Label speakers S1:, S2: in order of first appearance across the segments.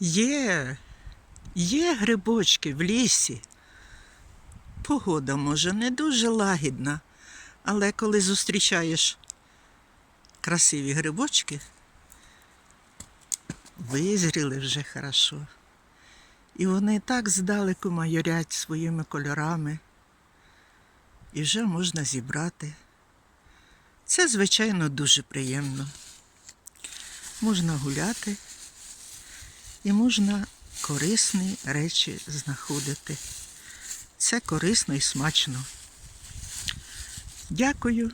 S1: Є, є грибочки в лісі. Погода, може, не дуже лагідна, але коли зустрічаєш красиві грибочки, визріли вже хорошо. І вони так здалеку майорять своїми кольорами, і вже можна зібрати. Це, звичайно, дуже приємно. Можна гуляти і можна корисні речі знаходити. Це корисно і смачно. Дякую.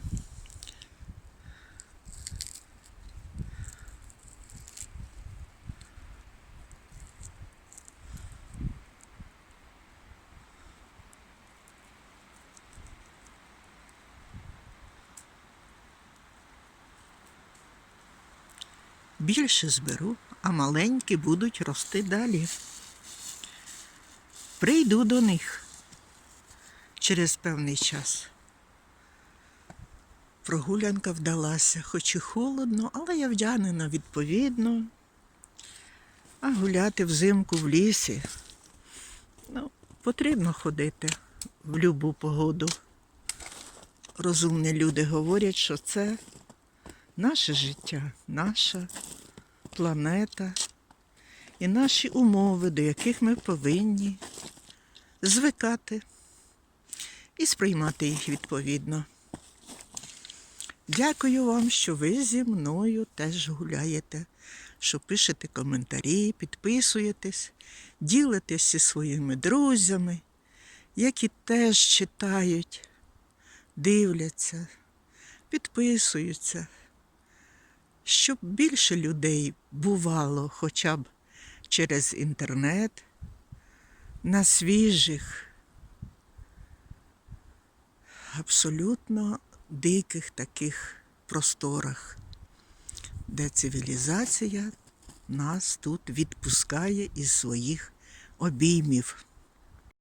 S1: Більше зберу, а маленькі будуть рости далі. Прийду до них через певний час. Прогулянка вдалася, хоч і холодно, але я вдягнена відповідно. А гуляти взимку в лісі. Ну, потрібно ходити в будь-яку погоду. Розумні люди говорять, що це наше життя, наша планета і наші умови, до яких ми повинні звикати і сприймати їх відповідно. Дякую вам, що ви зі мною теж гуляєте, що пишете коментарі, підписуєтесь, ділитесь зі своїми друзями, які теж читають, дивляться, підписуються, щоб більше людей бувало хоча б через інтернет на свіжих, абсолютно диких таких просторах, де цивілізація нас тут відпускає із своїх обіймів.